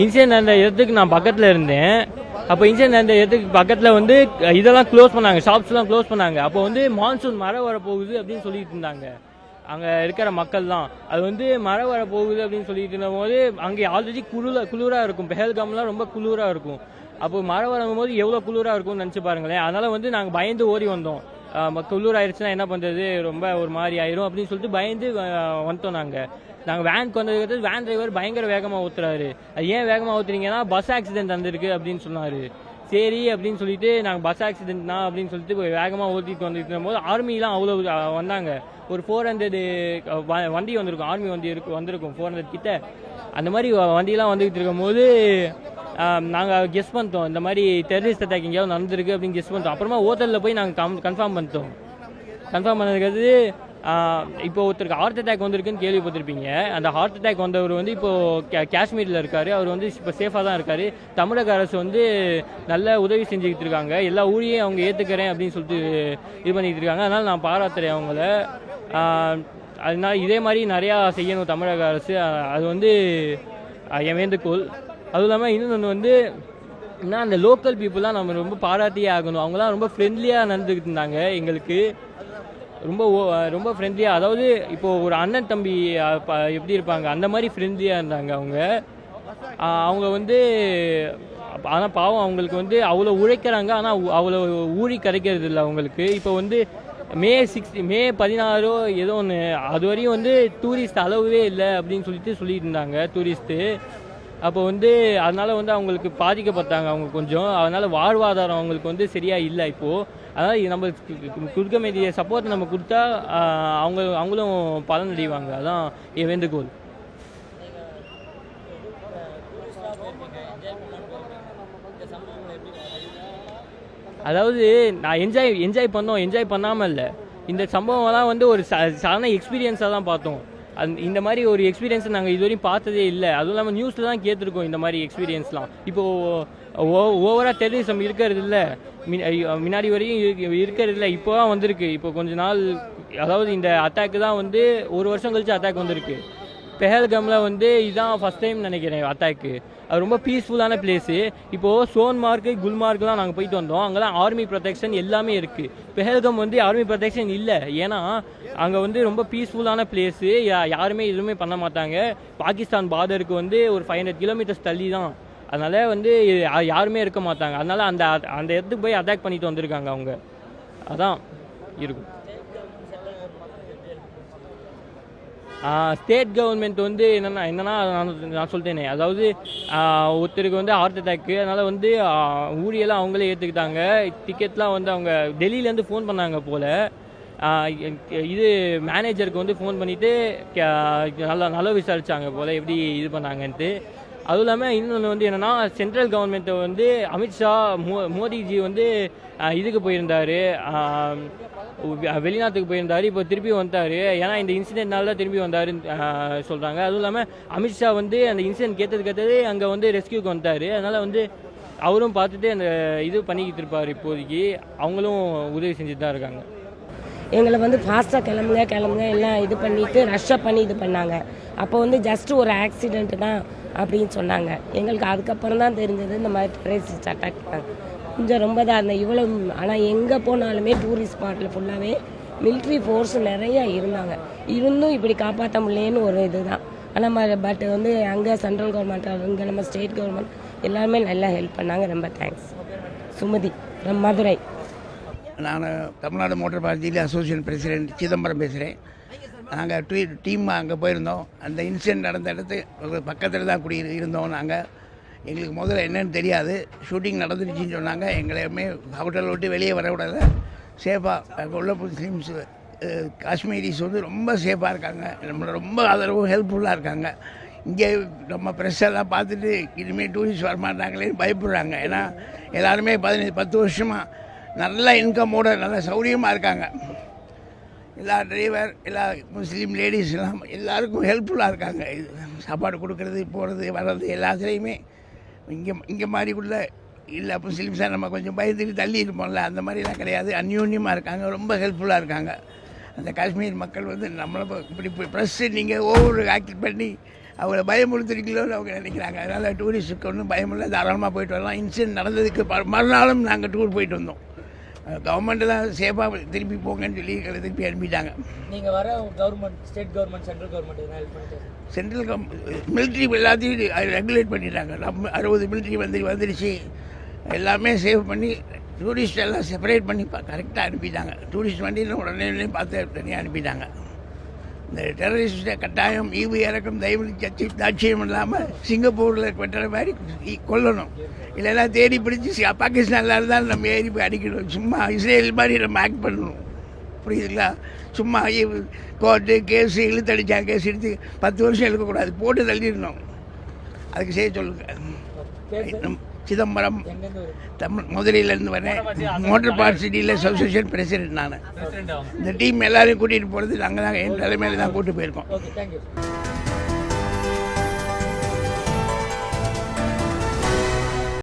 Incident நடந்த இடத்துக்கு நான் பக்கத்தில் இருந்தேன். அப்போ இன்சிடென்ட் நடந்த இடத்துக்கு பக்கத்தில் வந்து இதெல்லாம் க்ளோஸ் பண்ணாங்க. ஷாப்ஸ்லாம் க்ளோஸ் பண்ணாங்க. அப்போ வந்து மான்சூன் மழை வர போகுது அப்படின்னு சொல்லிட்டு இருந்தாங்க. அங்கே இருக்கிற மக்கள்லாம். அது வந்து மழை வர போகுது அப்படின்னு சொல்லிட்டு இருந்தபோது அங்கே ஆல்ரெடி குளிர குளிராக இருக்கும். பெஹல்காம்லாம் ரொம்ப குளிராக இருக்கும். அப்போ மழை வரும்போது எவ்வளோ குளிராக இருக்கும்னு நினச்சி பாருங்களேன். அதனால் வந்து நாங்கள் பயந்து ஓடி வந்தோம். குளிர் ஆயிடுச்சுன்னா என்ன பண்ணுறது ரொம்ப ஒரு மாதிரி ஆயிரும் அப்படின்னு சொல்லிட்டு பயந்து வந்துட்டோம் நாங்கள் நாங்கள் வேனுக்கு வந்ததுக்கு வேன் டிரைவர் பயங்கர வேகமாக ஊத்துறாரு. அது ஏன் வேகமாக ஊத்துறீங்கன்னா பஸ் ஆக்சிடென்ட் வந்திருக்கு அப்படின்னு சொன்னார். சரி அப்படின்னு சொல்லிட்டு நாங்கள் பஸ் ஆக்சிடென்ட்னா அப்படின்னு சொல்லிட்டு போய் வேகமாக ஓட்டிட்டு வந்துட்டு இருக்கும்போது ஆர்மிலாம் அவ்வளோ வந்தாங்க. ஒரு ஃபோர் ஹண்ட்ரட் வண்டி வந்திருக்கும். ஆர்மி வண்டி இருக்கு வந்திருக்கும் ஃபோர் ஹண்ட்ரட் கிட்ட. அந்த மாதிரி வ- வண்டியெல்லாம் வந்துகிட்டு இருக்கும்போது நாங்கள் கெஸ் பண்ணிட்டோம். இந்த மாதிரி டெரரிஸ்ட் அட்டாக் எங்கேயாவது நடந்திருக்கு அப்படின்னு கெஸ் பண்ணிட்டோம். அப்புறமா ஹோட்டலில் போய் நாங்கள் கம் கன்ஃபார்ம் பண்ணிட்டோம். கன்ஃபார்ம் பண்ணதுக்கு இப்போ ஒருத்தருக்கு ஹார்ட் அட்டாக் வந்திருக்குன்னு கேள்விப்பட்டிருப்பீங்க. அந்த ஹார்ட் அட்டாக் வந்தவர் வந்து இப்போ காஷ்மீரில் இருக்காரு. அவர் வந்து இப்போ சேஃபாக தான் இருக்காரு. தமிழக அரசு வந்து நல்ல உதவி செஞ்சுக்கிட்டு இருக்காங்க. எல்லா ஊரையும் அவங்க ஏற்றுக்கிறேன் அப்படின்னு சொல்லிட்டு இது பண்ணிக்கிட்டு இருக்காங்க. அதனால் நான் பாராட்டுறேன் அவங்கள. அதனால் இதே மாதிரி நிறையா செய்யணும் தமிழக அரசு. அது வந்து என் வேண்டுகோள். அதுவும் இல்லாமல் இன்னொன்று வந்து என்ன அந்த லோக்கல் பீப்புளெலாம் நம்ம ரொம்ப பாராட்டியே ஆகணும். அவங்களாம் ரொம்ப ஃப்ரெண்ட்லியாக நடந்துக்கிட்டு இருந்தாங்க எங்களுக்கு. ரொம்ப ஓ- ரொம்ப ஃப்ரெண்ட்லியாக அதாவது இப்போது ஒரு அண்ணன் தம்பி எப்படி இருப்பாங்க அந்த மாதிரி ஃப்ரெண்ட்லியாக இருந்தாங்க அவங்க. அவங்க வந்து ஆனால் பாவம் அவங்களுக்கு வந்து அவ்வளோ உழைக்கிறாங்க ஆனால் அவ்வளோ ஊறி கிடைக்கிறது இல்லை அவங்களுக்கு. இப்போ வந்து மே சிக்ஸ்டி மே பதினாறோ ஏதோ ஒன்று அது வரையும் வந்து டூரிஸ்ட் அளவுவே இல்லை அப்படின்னு சொல்லிட்டு சொல்லிட்டு இருந்தாங்க டூரிஸ்ட்டு அப்போ வந்து அதனால வந்து அவங்களுக்கு பாதிக்கப்பட்டாங்க அவங்க கொஞ்சம். அதனால வாழ்வாதாரம் அவங்களுக்கு வந்து சரியா இல்லை இப்போ. அதனால இது நம்ம கு- கொடுக்க வேண்டிய சப்போர்ட் நம்ம கொடுத்தா அவங்க அவங்களும் பலன் அடைவாங்க. அதான் என் வேண்டுகோள். அதாவது நான் என்ஜாய் என்ஜாய் பண்ணோம். என்ஜாய் பண்ணாமல் இல்லை. இந்த சம்பவம்லாம் வந்து ஒரு ச சாதாரண எக்ஸ்பீரியன்ஸாக தான் பார்த்தோம். அந் இந்த மாதிரி ஒரு எக்ஸ்பீரியன்ஸை நாங்கள் இதுவரையும் பார்த்ததே இல்லை. அதுவும் இல்லாமல் நியூஸில் தான் கேட்டிருக்கோம் இந்த மாதிரி எக்ஸ்பீரியன்ஸ்லாம் இப்போது ஓ ஓவராக டெரரிசம் இருக்கிறது இல்லை. முன்னாடி வரையும் இருக்கிறது இல்லை. இப்போ தான் வந்திருக்கு. இப்போ கொஞ்ச நாள் அதாவது இந்த அட்டாக்கு தான் வந்து ஒரு வருஷம் கழிச்சு அட்டாக் வந்திருக்கு. பெஹல்கமில் வந்து இதுதான் ஃபஸ்ட் டைம் நினைக்கிறேன் அட்டாக்கு அது ரொம்ப பீஸ்ஃபுல்லான பிளேஸு இப்போது சோன்மார்க்கு குல்மார்க்லாம் நாங்கள் போயிட்டு வந்தோம். அங்கெல்லாம் ஆர்மி ப்ரொடெக்ஷன் எல்லாமே இருக்குது பெஹல்கம் வந்து ஆர்மி ப்ரொடெக்ஷன் இல்லை. ஏன்னா அங்கே வந்து ரொம்ப பீஸ்ஃபுல்லான பிளேஸு யாருமே எதுவுமே பண்ண மாட்டாங்க. பாகிஸ்தான் பார்டருக்கு வந்து ஒரு ஃபைவ் ஹண்ட்ரட் கிலோமீட்டர்ஸ் தள்ளி தான் அதனால் வந்து யாருமே இருக்க மாட்டாங்க. அதனால் அந்த அந்த இடத்துக்கு போய் அட்டாக் பண்ணிட்டு வந்திருக்காங்க அவங்க. அதான் இருக்கும். ஸ்டேட் கவர்மெண்ட் வந்து என்னென்னா என்னன்னா நான் நான் சொல்லிட்டேனே அதாவது ஒருத்தருக்கு வந்து ஹார்ட் அட்டாக்கு அதனால் வந்து ஊழியெல்லாம் அவங்களே ஏற்றுக்கிட்டாங்க டிக்கெட்லாம் வந்து அவங்க டெல்லியிலேருந்து ஃபோன் பண்ணாங்க போல். இது மேனேஜருக்கு வந்து ஃபோன் பண்ணிவிட்டு நல்லா நல்லா விசாரித்தாங்க போல் எப்படி இது பண்ணாங்கன்ட்டு. அதுவும் இல்லாமல் இன்னொன்று வந்து என்னென்னா சென்ட்ரல் கவர்மெண்ட்டை வந்து அமித்ஷா மோ மோடிஜி வந்து இதுக்கு போயிருந்தார். வெளிநாட்டுக்கு போயிருந்தார் இப்போ திருப்பி வந்தார் ஏன்னா இந்த இன்சிடென்ட்னால தான் திரும்பி வந்தாருன்னு சொல்கிறாங்க அதுவும் இல்லாமல் அமித்ஷா வந்து அந்த இன்சிடென்ட் கேட்டது கேட்டது அங்கே வந்து ரெஸ்கியூக்கு வந்தார் அதனால் வந்து அவரும் பார்த்துட்டு அந்த இது பண்ணிக்கிட்டு இருப்பார் இப்போதைக்கு. அவங்களும் உதவி செஞ்சுட்டு தான் இருக்காங்க. எங்களை வந்து ஃபாஸ்ட்டாக கிளம்புங்க கிளம்புங்க எல்லாம் இது பண்ணிட்டு ரஷ்ஷாக பண்ணி இது பண்ணாங்க. அப்போ வந்து ஜஸ்ட் ஒரு ஆக்சிடெண்ட்டு தான் அப்படின்னு சொன்னாங்க. எங்களுக்கு அதுக்கப்புறம் தான் தெரிஞ்சது இந்த மாதிரி டெரரிஸ்ட் அட்டாக் கொஞ்சம் ரொம்ப தான் இருந்தேன். இவ்வளோ ஆனால் எங்கே போனாலுமே டூரிஸ்ட் ஸ்பாட்டில் ஃபுல்லாகவே மிலிட்ரி ஃபோர்ஸ் நிறையா இருந்தாங்க. இருந்தும் இப்படி காப்பாற்ற முடியலன்னு ஒரு இதுதான். ஆனால் பட் வந்து அங்கே சென்ட்ரல் கவர்மெண்ட் இங்கே நம்ம ஸ்டேட் கவர்மெண்ட் எல்லாருமே நல்லா ஹெல்ப் பண்ணாங்க. ரொம்ப தேங்க்ஸ் சுமதி from மதுரை. நான் தமிழ்நாடு மோட்டர் பார்ட்டியில் அசோசியேஷன் பிரசிடென்ட் சிதம்பரம் பேசுகிறேன் நாங்கள் டீ டீம் அங்கே போயிருந்தோம். அந்த இன்சிடென்ட் நடந்த இடத்து பக்கத்தில் தான் குடி இருந்தோம் நாங்கள் எங்களுக்கு முதல்ல என்னன்னு தெரியாது. ஷூட்டிங் நடந்துருச்சுன்னு சொன்னாங்க. எங்களையுமே ஹோட்டல் விட்டு வெளியே வரக்கூடாது. சேஃபாக அங்கே உள்ள முஸ்லீம்ஸ் காஷ்மீரிஸ் வந்து ரொம்ப சேஃபாக இருக்காங்க. நம்மளை ரொம்ப ஆதரவு ஹெல்ப்ஃபுல்லாக இருக்காங்க. இங்கே நம்ம ப்ரெஸ்ஸெல்லாம் பார்த்துட்டு இனிமேல் டூரிஸ்ட் வரமாட்டாங்களேன்னு பயப்படுறாங்க. ஏன்னா எல்லாருமே பதினஞ்சு பத்து வருஷமாக நல்ல இன்கமோட நல்ல சௌரியமாக இருக்காங்க. எல்லா டிரைவர் எல்லா முஸ்லீம் லேடிஸ் எல்லாம் எல்லாருக்கும் ஹெல்ப்ஃபுல்லாக இருக்காங்க. இது சாப்பாடு கொடுக்கறது போகிறது வர்றது எல்லாத்துலேயுமே இங்கே இங்கே மாதிரி உள்ள இல்லை சார் நம்ம கொஞ்சம் பயந்துட்டு தள்ளி இருப்போம்ல அந்த மாதிரிலாம் கிடையாது. அந்யூன்யமாக இருக்காங்க ரொம்ப ஹெல்ப்ஃபுல்லாக இருக்காங்க. அந்த காஷ்மீர் மக்கள் வந்து நம்மளை இப்படி ப்ரெஸ்ஸு நீங்கள் ஒவ்வொரு ஆக்ட் பண்ணி அவங்கள பயமுறுத்திருக்கீங்களோன்னு அவங்க நினைக்கிறாங்க. அதனால் டூரிஸ்ட்டுக்கு ஒன்றும் பயமில்லை தாராளமாக போயிட்டு வரலாம். இன்சிடென்ட் நடந்ததுக்கு ப- மறுநாளும் நாங்கள் டூர் போயிட்டு வந்தோம். கவர்மெண்ட்டு தான் சேஃபாக திருப்பி போங்கன்னு சொல்லி திருப்பி அனுப்பிட்டாங்க. நீங்கள் வர government state government central government எதனா ஹெல்ப் பண்ணிட்டு சென்ட்ரல் கம் மிலிட்ரி எல்லாத்தையும் ரெகுலேட் பண்ணிட்டாங்க நம்ம அறுபது மிலிட்ரி வந்து வந்துடுச்சு. எல்லாமே சேவ் பண்ணி டூரிஸ்ட் எல்லாம் செப்பரேட் பண்ணி கரெக்டாக அனுப்பிட்டாங்க. டூரிஸ்ட் வண்டியில் உடனே உடனே பார்த்து தனியாக அனுப்பிட்டாங்க. இந்த டெரரிஸ்ட்டை கட்டாயம் ஈவு இறக்கம் தயவு சச்சி தாட்சியம் இல்லாமல் சிங்கப்பூரில் வெட்டுற மாதிரி கொல்லணும். இல்லைன்னா தேடி பிடிச்சி பாகிஸ்தானில் இருந்தாலும் நம்ம ஏறி போய் அடிக்கணும். சும்மா இஸ்ரேல் மாதிரி நம்ம ஆக்ட் பண்ணணும். புரியுதுங்களா? சும்மா கோர்ட்டு கேஸு இழுத்தடிச்சாங்க கேஸ் எடுத்து பத்து வருஷம் இழுக்கக்கூடாது. போட்டு தள்ளிடணும். அதுக்கு செய்ய சொல்லுங்க. பேர் சார் நம் சிதம்பரம் தமிழ் மதுரையிலேருந்து வரேன் motor parts dealers association president நான். இந்த டீம் எல்லாரையும் கூட்டிகிட்டு போகிறது நாங்கள் தான் என் தலைமையில தான் கூட்டு போயிருக்கோம்.